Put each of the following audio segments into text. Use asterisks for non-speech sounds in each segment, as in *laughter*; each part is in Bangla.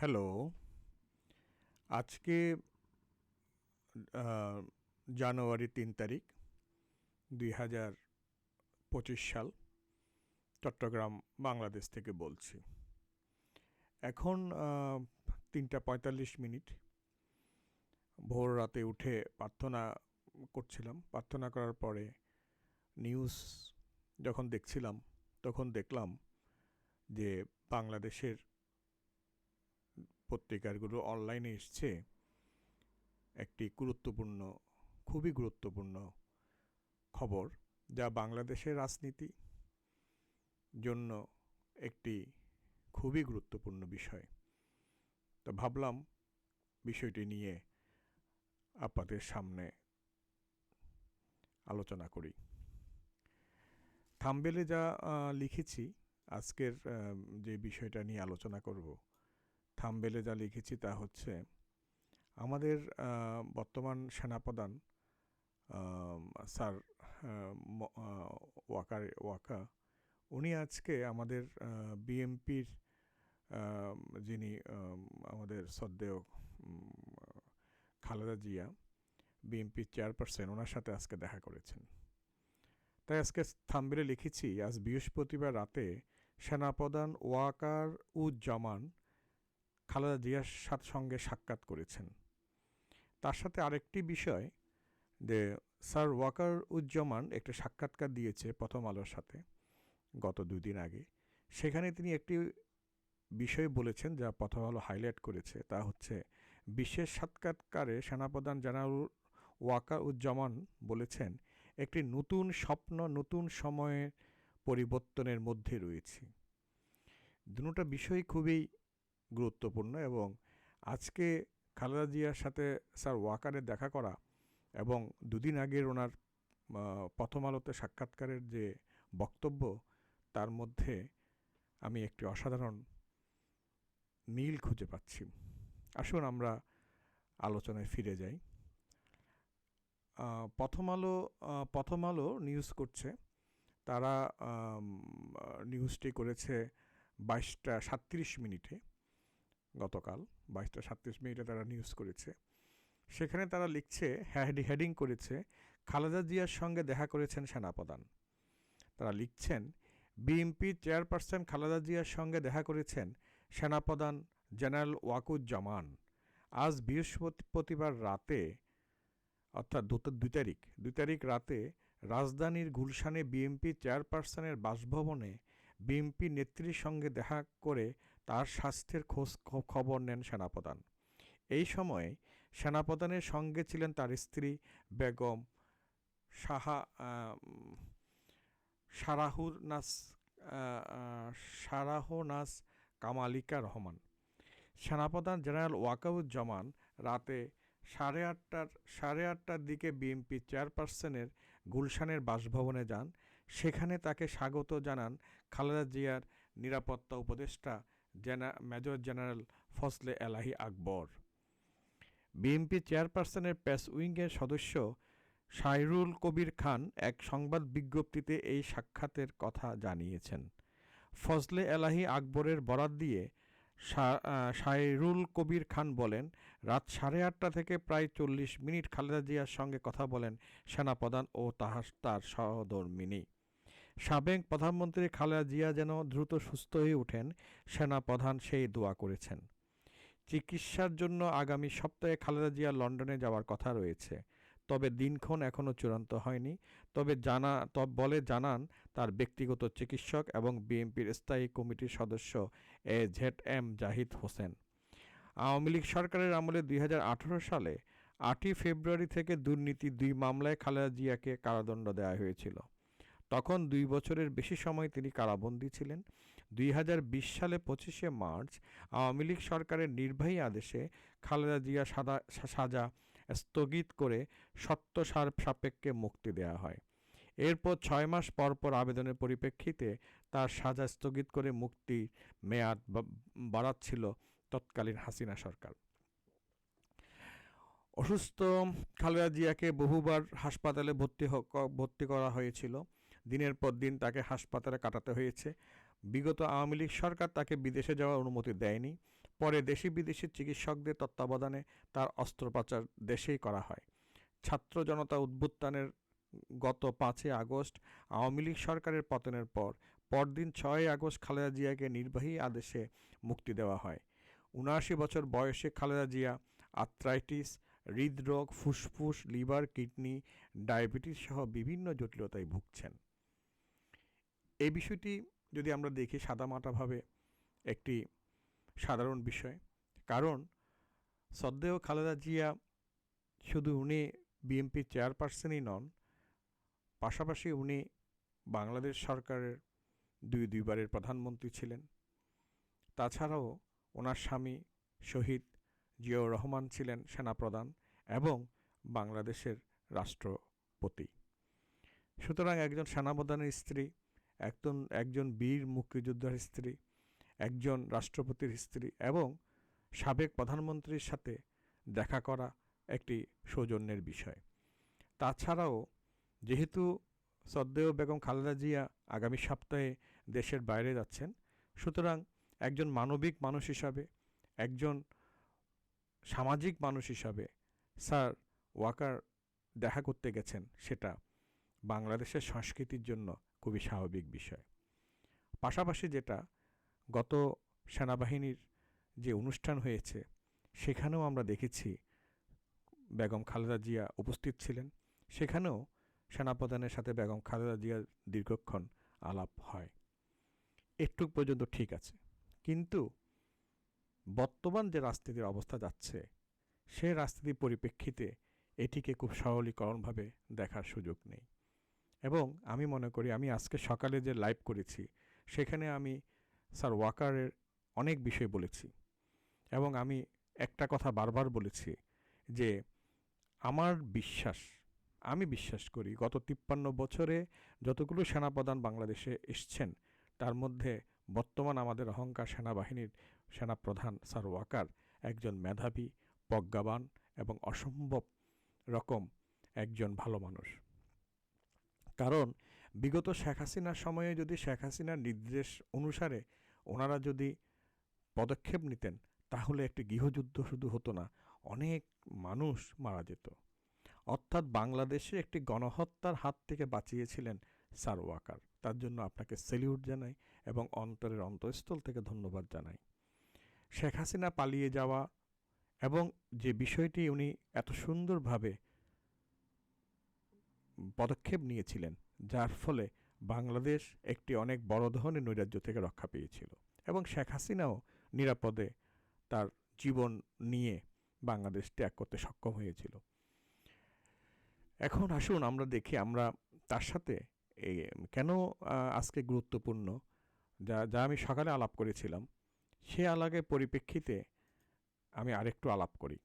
হ্যালো, আজকে জানুয়ারি তিন তারিখ, দুই হাজার পঁচিশ সাল, চট্টগ্রাম, বাংলাদেশ থেকে বলছি। এখন তিনটা পঁয়তাল্লিশ মিনিট। ভোর রাতে উঠে প্রার্থনা করছিলাম। প্রার্থনা করার পরে নিউজ যখন দেখছিলাম, তখন দেখলাম যে বাংলাদেশের পত্রিকারগুলো অনলাইনে এসছে, একটি গুরুত্বপূর্ণ, খুবই গুরুত্বপূর্ণ খবর যা বাংলাদেশের রাজনীতি জন্য একটি খুবই গুরুত্বপূর্ণ বিষয়। তো ভাবলাম বিষয়টি নিয়ে আপনাদের সামনে আলোচনা করি। থাম্বেলে যা লিখেছি, আজকের যে বিষয়টা নিয়ে আলোচনা করব থাম্বেলে যা লিখেছি তা হচ্ছে আমাদের বর্তমান সেনাপ্রধান স্যার ওয়াকার ওয়াকা উনি আজকে আমাদের বিএমপির যিনি আমাদের উম, খালেদা জিয়া বিএনপির চেয়ারপারসন ওনার সাথে আজকে দেখা করেছেন। তাই আজকে থাম্বেলে লিখেছি আজ বৃহস্পতিবার রাতে সেনাপ্রধান ওয়াকার উজ্জামান খালেদা জিয়ার সাথে সঙ্গে সাক্ষাৎ করেছেন। তার সাথে আরেকটি বিষয় যে স্যার ওয়াকার উজ্জামান একটা সাক্ষাৎকার দিয়েছে প্রথম আলোর সাথে গত দুই দিন আগে। সেখানে তিনি একটি বিষয় বলেছেন যা প্রথম আলো হাইলাইট করেছে, তা হচ্ছে বিশেষ সাক্ষাৎকারে সেনাপ্রধান জেনারেল ওয়াকার উজ্জামান বলেছেন, একটি নতুন স্বপ্ন নতুন সময়ের পরিবর্তনের মধ্যে রয়েছি। দুটা বিষয় খুবই গুরুত্বপূর্ণ এবং আজকে খালেদা জিয়ার সাথে স্যার ওয়াকারের দেখা করা এবং দুদিন আগের ওনার প্রথম আলোতে সাক্ষাৎকারের যে বক্তব্য, তার মধ্যে আমি একটি অসাধারণ মিল খুঁজে পাচ্ছি। আসুন আমরা আলোচনায় ফিরে যাই। প্রথম আলো প্রথম আলো নিউজ করছে। তারা নিউজটি করেছে বাইশটা সাতত্রিশ মিনিটে। গতকাল, বাইশটা সাতত্রিশ মিনিটে তারা নিউজ করেছে। সেখানে তারা লিখছে হ্যাড হেডিং করেছে, খালেদা জিয়ার সঙ্গে দেখা করেছেন সেনাপ্রধান। তারা লিখছেন, বিএনপি চেয়ারপারসন খালেদা জিয়ার সঙ্গে দেখা করেছেন সেনাপ্রধান জেনারেল ওয়াকুজ্জামান। আজ বৃহস্পতিবার রাতে, অর্থাৎ দুই তারিখ দুই তারিখ রাতে রাজধানীর গুলশানে বিএনপি চেয়ারপারসনের বাসভবনে বিএনপি নেত্রীর সঙ্গে দেখা করে তার স্বাস্থ্যের খোঁজ খবর নেন সেনাপ্রধান। এই সময়ে সেনাপ্রধানের সঙ্গে ছিলেন তার স্ত্রী বেগম সাহা সারাহুর নাস সারাহনাস কামালিকা রহমান। সেনাপ্রধান জেনারেল ওয়াকাউজ্জামান রাতে সাড়ে আটটার সাড়ে আটটার দিকে বিএনপি চেয়ারপারসনের গুলশানের বাসভবনে যান। সেখানে তাকে স্বাগত জানান খালেদা জিয়ার নিরাপত্তা উপদেষ্টা জেনা, major general Fazle Elahi Akbar. BNP চেয়ারপারসনের প্রেস উইংয়ের সদস্য সাইরুল কবির খান এক সংবাদ বিজ্ঞপ্তিতে এই সাক্ষাতের কথা জানিয়েছেন। ফজলে এলাহি আকবরের বরাত দিয়ে সাইরুল কবির খান বলেন, রাত সাড়ে আটটা থেকে প্রায় চল্লিশ মিনিট খালেদা জিয়ার সঙ্গে কথা বলেন সেনাপ্রধান ও তাহার তার সহধর্মিনী। সাবেক প্রধানমন্ত্রী খালেদা জিয়া যেন দ্রুত সুস্থ হয়ে ওঠেন, সেনাপ্রধান সেই দোয়া করেছেন। চিকিৎসার জন্য আগামী সপ্তাহে খালেদা জিয়া লন্ডনে যাওয়ার কথা রয়েছে। তবে দিনক্ষণ এখনও চূড়ান্ত হয়নি। তবে জানা, তবে বলে জানান, তার ব্যক্তিগত চিকিৎসক এবং বিএনপির স্থায়ী কমিটির সদস্য A Z M Zahid Hossain. Awami League সরকারের আমলে দুই হাজার আঠেরো সালে আটই ফেব্রুয়ারি থেকে দুর্নীতি দুই মামলায় খালেদা জিয়াকে কারাদণ্ড দেওয়া হয়েছিল। তখন দুই বছরের বেশি সময় তিনি কারাবন্দী ছিলেন। দুই হাজার বিশ সালে পঁচিশে মার্চ আওয়ামী লীগ সরকারের নির্বাহী আদেশে খালেদা জিয়া সাদা সাজা স্থগিত করে সত্য সার সাপেক্ষে মুক্তি দেওয়া হয়। এরপর ছয় মাস পর পর আবেদনের পরিপ্রেক্ষিতে তার সাজা স্থগিত করে মুক্তির মেয়াদ বাড়াচ্ছিল তৎকালীন হাসিনা সরকার। অসুস্থ খালেদা জিয়াকে বহুবার হাসপাতালে ভর্তি ভর্তি করা হয়েছিল। দিনের পর দিন তাকে হাসপাতালে কাটাতে হয়েছে। বিগত আওয়ামী লীগ সরকার তাকে বিদেশে যাওয়ার অনুমতি দেয়নি। পরে দেশি বিদেশি চিকিৎসকদের তত্ত্বাবধানে তার অস্ত্রোপচার দেশেই করা হয়। ছাত্র জনতা উদ্বুত্থানের গত পাঁচই আগস্ট আওয়ামী লীগ সরকারের পতনের পর, পরদিন ছয় আগস্ট খালেদা জিয়াকে নির্বাহী আদেশে মুক্তি দেওয়া হয়। উনআশি বছর বয়সে খালেদা জিয়া আর্থ্রাইটিস, হৃদরোগ, ফুসফুস, লিভার, কিডনি ডায়াবেটিস সহ বিভিন্ন জটিলতায় ভুগছেন। এই বিষয়টি যদি আমরা দেখি সাদামাটাভাবে একটি সাধারণ বিষয়, কারণ সদ্দেহ খালেদা জিয়া শুধু উনি বিএনপির চেয়ারপারসনই নন, পাশাপাশি উনি বাংলাদেশ সরকারের দুই দুইবারের প্রধানমন্ত্রী ছিলেন। তাছাড়াও ওনার স্বামী শহীদ জিয়াউর রহমান ছিলেন সেনাপ্রধান এবং বাংলাদেশের রাষ্ট্রপতি। সুতরাং একজন সেনাপ্রধানের স্ত্রী একজন একজন বীর মুক্তিযোদ্ধার স্ত্রী, একজন রাষ্ট্রপতির স্ত্রী এবং সাবেক প্রধানমন্ত্রীর সাথে দেখা করা একটি সৌজন্যের বিষয়। তাছাড়াও যেহেতু সদ্দেও বেগম খালেদা জিয়া আগামী সপ্তাহে দেশের বাইরে যাচ্ছেন, সুতরাং একজন মানবিক মানুষ হিসাবে, একজন সামাজিক মানুষ হিসাবে স্যার ওয়াকার দেখা করতে গেছেন, সেটা বাংলাদেশের সংস্কৃতির জন্য খুবই স্বাভাবিক বিষয়। পাশাপাশি যেটা, গত সেনাবাহিনীর যে অনুষ্ঠান হয়েছে, সেখানেও আমরা দেখেছি বেগম খালেদা জিয়া উপস্থিত ছিলেন। সেখানেও সেনাপ্রধানের সাথে বেগম খালেদা জিয়ার দীর্ঘক্ষণ আলাপ হয়। একটু পর্যন্ত ঠিক আছে। কিন্তু বর্তমান যে রাজনীতির অবস্থা যাচ্ছে সে রাজনীতির পরিপ্রেক্ষিতে এটিকে খুব সরলীকরণভাবে দেখার সুযোগ নেই। এবং আমি মনে করি আমি আজকে সকালে যে লাইভ করেছি, সেখানে আমি স্যার ওয়াকারের অনেক বিষয় বলেছি। এবং আমি একটা কথা বারবার বলেছি যে আমার বিশ্বাস, আমি বিশ্বাস করি গত তিপ্পান্ন বছরে যতগুলো সেনাপ্রধান বাংলাদেশে এসছেন, তার মধ্যে বর্তমান আমাদের অহংকার সেনাবাহিনীর সেনাপ্রধান স্যার ওয়াকার একজন মেধাবী, প্রজ্ঞাবান এবং অসম্ভব রকম একজন ভালো মানুষ। কারণ বিগত শেখ হাসিনার সময়ে যদি শেখ হাসিনার নির্দেশ অনুসারে ওনারা যদি পদক্ষেপ নিতেন, তাহলে একটি গৃহযুদ্ধ শুধু হতো না, অনেক মানুষ মারা যেত। অর্থাৎ বাংলাদেশে একটি গণহত্যার হাত থেকে বাঁচিয়েছিলেন স্যার ওয়াকার। তার জন্য আপনাকে সেলিউট জানাই এবং অন্তরের অন্তঃস্থল থেকে ধন্যবাদ জানাই। শেখ হাসিনা পালিয়ে যাওয়া এবং যে বিষয়টি উনি এত সুন্দরভাবে পদক্ষেপ নিয়েছিলেন, যার ফলে বাংলাদেশ একটি অনেক বড় ধরনের নৈরাজ্য থেকে রক্ষা পেয়েছিল এবং শেখ হাসিনাও নিরাপদে তার জীবন নিয়ে বাংলাদেশ ত্যাগ করতে সক্ষম হয়েছিল। এখন আসুন আমরা দেখি আমরা তার সাথে কেন আজকে গুরুত্বপূর্ণ, যা যা আমি সকালে আলাপ করেছিলাম, সে আলাপের পরিপ্রেক্ষিতে আমি আরেকটু আলাপ করি।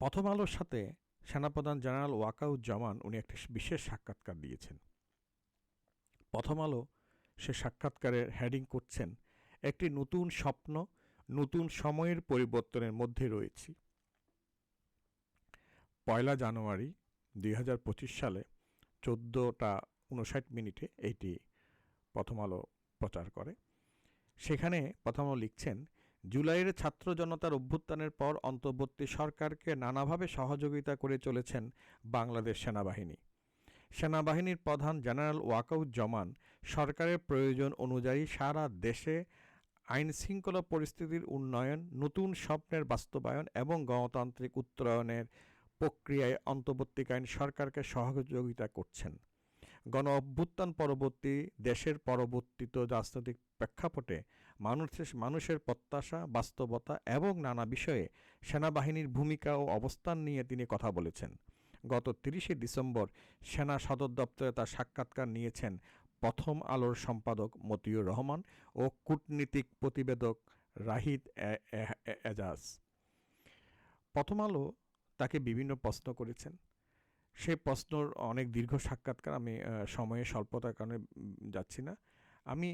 প্রথম আলোর সাথে সেনাপ্রধান জেনারেল ওয়াকাউজ্জামান উনি একটি বিশেষ সাক্ষাৎকার দিয়েছেন। প্রথম আলো সে সাক্ষাৎকারের হেডিং করছেন, একটি নতুন স্বপ্ন, নতুন সময়ের পরিবর্তনের মধ্যে রয়েছি। পয়লা জানুয়ারি দুই হাজার পঁচিশ সালে চোদ্দোটা উনষাট মিনিটে এইটি প্রথম আলো প্রচার করে। সেখানে প্রথম আলো লিখছেন জুলাইয়ের ছাত্র জনতার অভ্যুত্থানের পর অন্তর্বর্তী সরকারকে নানাভাবে সহযোগিতা করে চলেছেন বাংলাদেশ সেনাবাহিনী। সেনাবাহিনীর প্রধান জেনারেল ওয়াকাউজ্জামান সরকারের প্রয়োজন অনুযায়ী সারা দেশে আইন শৃঙ্খলা পরিস্থিতির উন্নয়ন, নতুন স্বপ্নের বাস্তবায়ন এবং গণতান্ত্রিক উত্তরায়নের প্রক্রিয়ায় অন্তর্বর্তীকালীন সরকারকে সহযোগিতা করছেন। গণ অভ্যুত্থান পরবর্তী দেশের পরবর্তীত রাজনৈতিক প্রেক্ষাপটে মানুষের মানুষের প্রত্যাশা, বাস্তবতা এবং নানা বিষয়ে সেনাবাহিনীর ভূমিকা ও অবস্থান নিয়ে তিনি কথা বলেছেন। গত তিরিশে ডিসেম্বর সেনা সদর দপ্তরে তার সাক্ষাৎকার নিয়েছেন প্রথম আলোর সম্পাদক মতিউর রহমান ও কূটনীতিক প্রতিবেদক রাহিদ এজাজ। প্রথম আলো তাকে বিভিন্ন প্রশ্ন করেছেন। সেই প্রশ্নর অনেক দীর্ঘ সাক্ষাৎকার আমি সময়ে স্বল্পতার কারণে যাচ্ছি না। আমি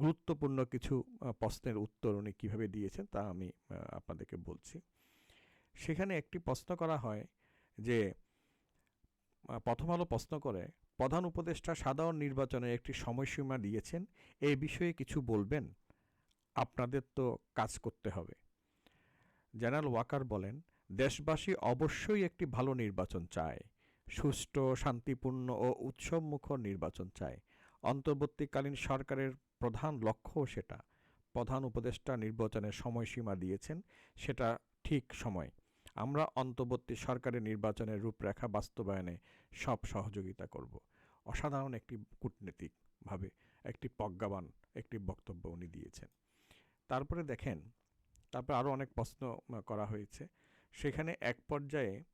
গুরুত্বপূর্ণ কিছু প্রশ্নের উত্তর উনি কীভাবে দিয়েছেন তা আমি আপনাদেরকে বলছি। সেখানে একটি প্রশ্ন করা হয় যে প্রথম আলো প্রশ্ন করে, প্রধান উপদেষ্টা সাধারণ নির্বাচনে একটি সময়সীমা দিয়েছেন এই বিষয়ে কিছু বলবেন? আপনাদের তো কাজ করতে হবে। জেনারেল ওয়াকার বলেন, দেশবাসী অবশ্যই একটি ভালো নির্বাচন চায়, সুষ্ঠু, শান্তিপূর্ণ ও উৎসবমুখর নির্বাচন চায়। অন্তর্বর্তীকালীন সরকারের প্রধান লক্ষ্য সেটা। প্রধান উপদেষ্টা নির্বাচনের সময়সীমা দিয়েছেন, সেটা ঠিক সময়। আমরা অন্তর্বর্তী সরকারের নির্বাচনের রূপরেখা বাস্তবায়নে সব সহযোগিতা করব। অসাধারণ একটি কূটনীতিকভাবে একটি প্রজ্ঞাবান একটি বক্তব্য উনি দিয়েছেন। তারপরে দেখেন, তারপর আরও অনেক প্রশ্ন করা হয়েছে। সেখানে এক পর্যায়ে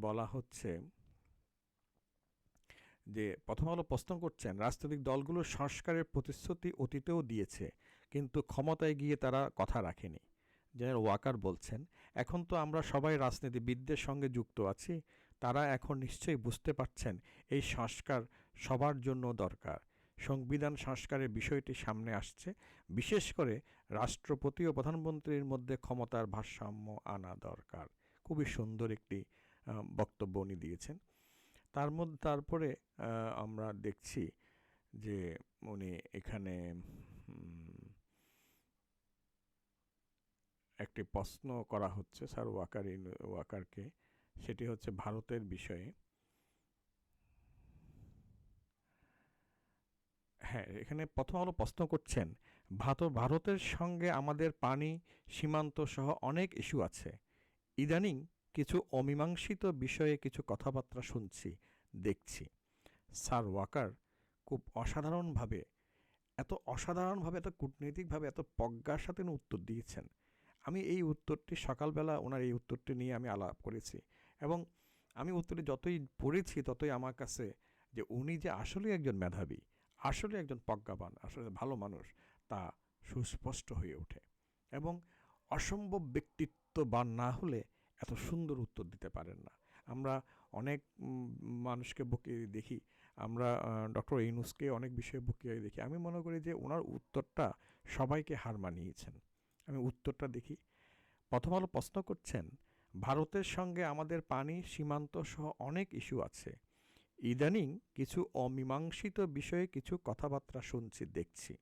বলা হচ্ছে যে প্রথম আলো প্রশ্ন করছেন, রাজনৈতিক দলগুলো সংস্কারের প্রতিশ্রুতি অতীতেও দিয়েছে, কিন্তু ক্ষমতায় গিয়ে তারা কথা রাখেনি। জেনারেল ওয়াকার বলছেন, এখন তো আমরা সবাই রাজনীতিবিদদের সঙ্গে যুক্ত আছি, তারা এখন নিশ্চয়ই বুঝতে পারছেন এই সংস্কার সবার জন্য দরকার। সংবিধান সংস্কারের বিষয়টি সামনে আসছে, বিশেষ করে রাষ্ট্রপতি ও প্রধানমন্ত্রীর মধ্যে ক্ষমতার ভারসাম্য আনা দরকার। খুবই সুন্দর একটি বক্তব্য উনি দিয়েছেন। তার মধ্যে, তারপরে আমরা দেখছি যে উনি এখানে একটি প্রশ্ন করা হচ্ছে স্যার ওয়াকার, ওয়াকারকে। সেটি হচ্ছে ভারতের বিষয়ে। হ্যাঁ এখানে প্রথম আলো প্রশ্ন করছেন ভাত ভারতের সঙ্গে আমাদের পানি সীমান্ত সহ অনেক ইস্যু আছে। ইদানিং কিছু অমীমাংসিত বিষয়ে কিছু কথাবার্তা শুনছি, দেখছি। স্যার ওয়াকার খুব অসাধারণভাবে, এত অসাধারণভাবে, এত কূটনৈতিকভাবে, এত প্রজ্ঞার সাথে উত্তর দিয়েছেন। আমি এই উত্তরটি, সকালবেলা ওনার এই উত্তরটি নিয়ে আমি আলাপ করেছি এবং আমি উত্তরে যতই পড়েছি, ততই আমার কাছে যে উনি যে আসলে একজন মেধাবী আসলে একজন প্রজ্ঞাবান, আসলে ভালো মানুষ, তা সুস্পষ্ট হয়ে ওঠে এবং অসম্ভব ব্যক্তিত্ববান না হলে এত সুন্দর উত্তর দিতে পারেন না। আমরা অনেক মানুষকে বকিয়ে দেখি। আমরা ডক্টর ইনুসকে অনেক বিষয়ে বকিয়ে দেখি। আমি মনে করি যে ওনার উত্তরটা সবাইকে হার মানিয়েছেন। আমি উত্তরটা দেখি। প্রথম আলো প্রশ্ন করছেন, ভারতের সঙ্গে আমাদের পানি সীমান্ত সহ অনেক ইস্যু আছে। ইদানিং কিছু অমীমাংসিত বিষয়ে কিছু কথাবার্তা শুনছি, দেখছি।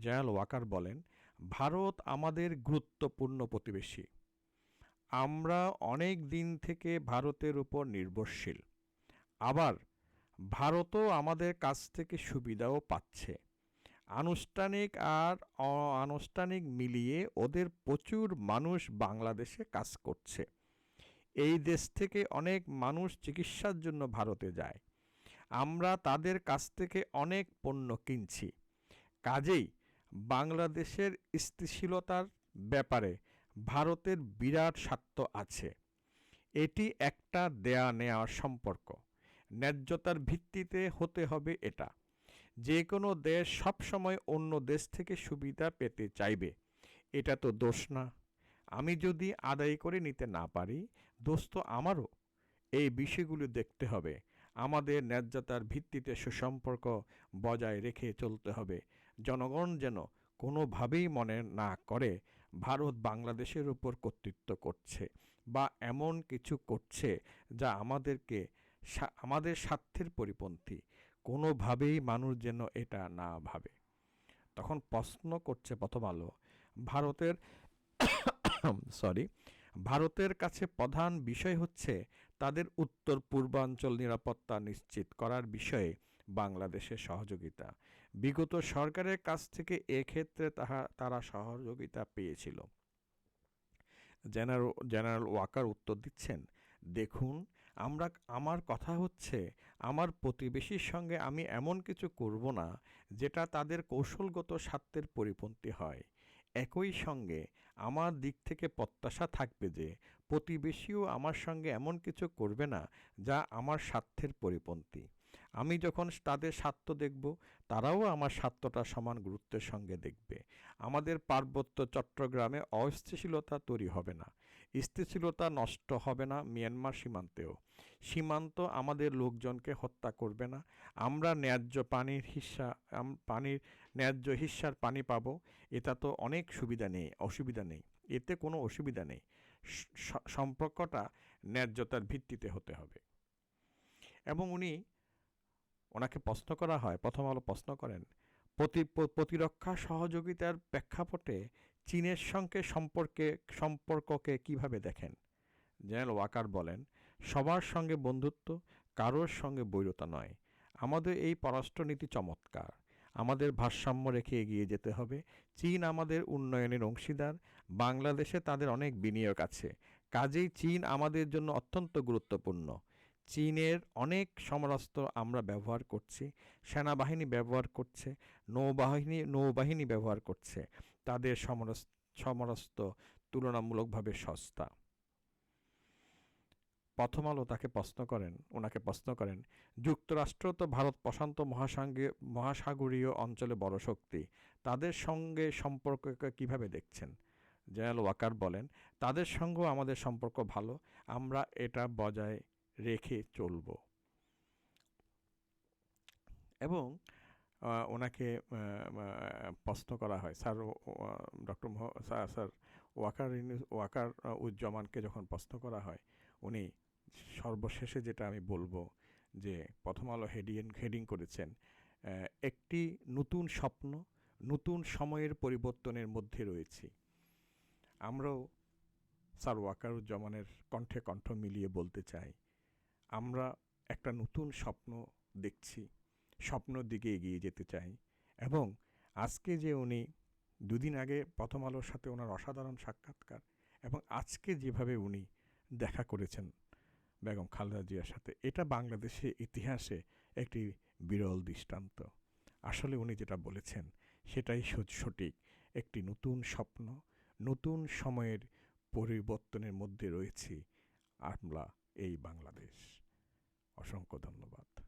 জয়াল ওয়াকার বলেন, ভারত আমাদের গুরুত্বপূর্ণ প্রতিবেশী। আমরা অনেক দিন থেকে ভারতের উপর নির্ভরশীল। আবার ভারতও আমাদের কাছ থেকে সুবিধাও পাচ্ছে। আনুষ্ঠানিক আর অনানুষ্ঠানিক মিলিয়ে ওদের প্রচুর মানুষ বাংলাদেশে কাজ করছে। এই দেশ থেকে অনেক মানুষ চিকিৎসার জন্য ভারতে যায়। আমরা তাদের কাছ থেকে অনেক পণ্য কিনছি। কাজেই বাংলাদেশের স্থিতিশীলতার ব্যাপারে ভারতের বিরাট স্বার্থ আছে। এটি একটা দেয়া নেওয়ার সম্পর্ক। ন্যায্যতার ভিত্তিতে হতে হবে এটা। যে কোনো দেশ সবসময় অন্য দেশ থেকে সুবিধা পেতে চাইবে। এটা তো দোষ না। আমি যদি আদায় করে নিতে না পারি, দোষ তো আমারও। এই বিষয়গুলো দেখতে হবে। আমাদের ন্যায্যতার ভিত্তিতে সুসম্পর্ক বজায় রেখে চলতে হবে। জনগণ যেন কোনোভাবেই মনে না করে ভারত বাংলাদেশের উপর কর্তৃত্ব করছে বা এমন কিছু করছে যা আমাদেরকে আমাদের স্বার্থের পরিপন্থী। কোনোভাবেই মানুষ যেন এটা না ভাবে। তখন প্রশ্ন করছে প্রথম আলো, ভারতের *coughs* সরি ভারতের কাছে প্রধান বিষয় হচ্ছে তাদের উত্তর পূর্বাঞ্চল নিরাপত্তা নিশ্চিত করার বিষয়ে বাংলাদেশের সহযোগিতা। বিগত সরকারের কাছ থেকে এক্ষেত্রে তাহা, তারা সহযোগিতা পেয়েছিল। জেনারেল জেনারেল ওয়াকার উত্তর দিচ্ছেন, দেখুন, আমরা, আমার কথা হচ্ছে, আমার প্রতিবেশীর সঙ্গে আমি এমন কিছু করব না, যেটা তাদের কৌশলগত স্বার্থের পরিপন্থী হয়। একই সঙ্গে আমার দিক থেকে প্রত্যাশা থাকবে যে, প্রতিবেশীও আমার সঙ্গে এমন কিছু করবে না, যা আমার স্বার্থের পরিপন্থী। আমি যখন তাদের স্বার্থ দেখব, তারাও আমার স্বার্থটা সমান গুরুত্বের সঙ্গে দেখবে। আমাদের পার্বত্য চট্টগ্রামে অস্থিতিশীলতা তৈরি হবে না। স্থিতিশীলতা নষ্ট হবে না মিয়ানমার সীমান্তেও। সীমান্ত আমাদের লোকজনকে হত্যা করবে না। আমরা ন্যায্য পানির হিস্সা পানির ন্যায্য হিস্সার পানি পাব। এটা তো অনেক সুবিধা নেই, অসুবিধা নেই। এতে কোনো অসুবিধা নেই। সম্পর্কটা ন্যায্যতার ভিত্তিতে হতে হবে। এবং উনি ওনাকে প্রশ্ন করা হয়, প্রথম আলো প্রশ্ন করেন, প্রতি প্রতিরক্ষা সহযোগিতার প্রেক্ষাপটে চীনের সঙ্গে সম্পর্কে, সম্পর্ককে কীভাবে দেখেন? জেনারেল ওয়াকার বলেন, সবার সঙ্গে বন্ধুত্ব, কারোর সঙ্গে বৈরতা নয়। আমাদের এই পররাষ্ট্রনীতি চমৎকার। আমাদের ভারসাম্য রেখে এগিয়ে যেতে হবে। চীন আমাদের উন্নয়নের অংশীদার। বাংলাদেশে তাদের অনেক বিনিয়োগ আছে। কাজেই চীন আমাদের জন্য অত্যন্ত গুরুত্বপূর্ণ। চীনের অনেক সমরাস্ত্র আমরা ব্যবহার করছি, সেনাবাহিনী ব্যবহার করছে, নৌবাহিনী নৌবাহিনী ব্যবহার করছে। তাদের সমরাস সমরাস্ত্র তুলনামূলকভাবে সস্তা। প্রথম আলো তাকে প্রশ্ন করেন, ওনাকে প্রশ্ন করেন, যুক্তরাষ্ট্র তো ভারত প্রশান্ত মহাসাঙ্গে, মহাসাগরীয় অঞ্চলে বড় শক্তি, তাদের সঙ্গে সম্পর্ককে কীভাবে দেখছেন? জেনারেল ওয়াকার বলেন, তাদের সঙ্গেও আমাদের সম্পর্ক ভালো, আমরা এটা বজায় রেখে চলব। এবং ওনাকে প্রশ্ন করা হয়, sir doctor sir sir, Waker Waker উজ্জামানকে যখন প্রশ্ন করা হয়, উনি সর্বশেষে যেটা আমি বলব যে, প্রথম আলো হেডিং হেডিং করেছেন একটি নতুন স্বপ্ন, নতুন সময়ের পরিবর্তনের মধ্যে রয়েছি। আমরাও স্যার ওয়াকারুজ্জামানের কণ্ঠে কণ্ঠ মিলিয়ে বলতে চাই। আমরা একটা নতুন স্বপ্ন দেখছি, স্বপ্নর দিকে এগিয়ে যেতে চাই। এবং আজকে যে উনি দুদিন আগে প্রথম আলোর সাথে ওনার অসাধারণ সাক্ষাৎকার এবং আজকে যেভাবে উনি দেখা করেছেন বেগম খালেদা জিয়ার সাথে, এটা বাংলাদেশে ইতিহাসে একটি বিরল দৃষ্টান্ত। আসলে উনি যেটা বলেছেন, সেটাই সঠিক। একটি নতুন স্বপ্ন, নতুন সময়ের পরিবর্তনের মধ্যে রয়েছি আমরা এই বাংলাদেশ। অসংখ্য ধন্যবাদ।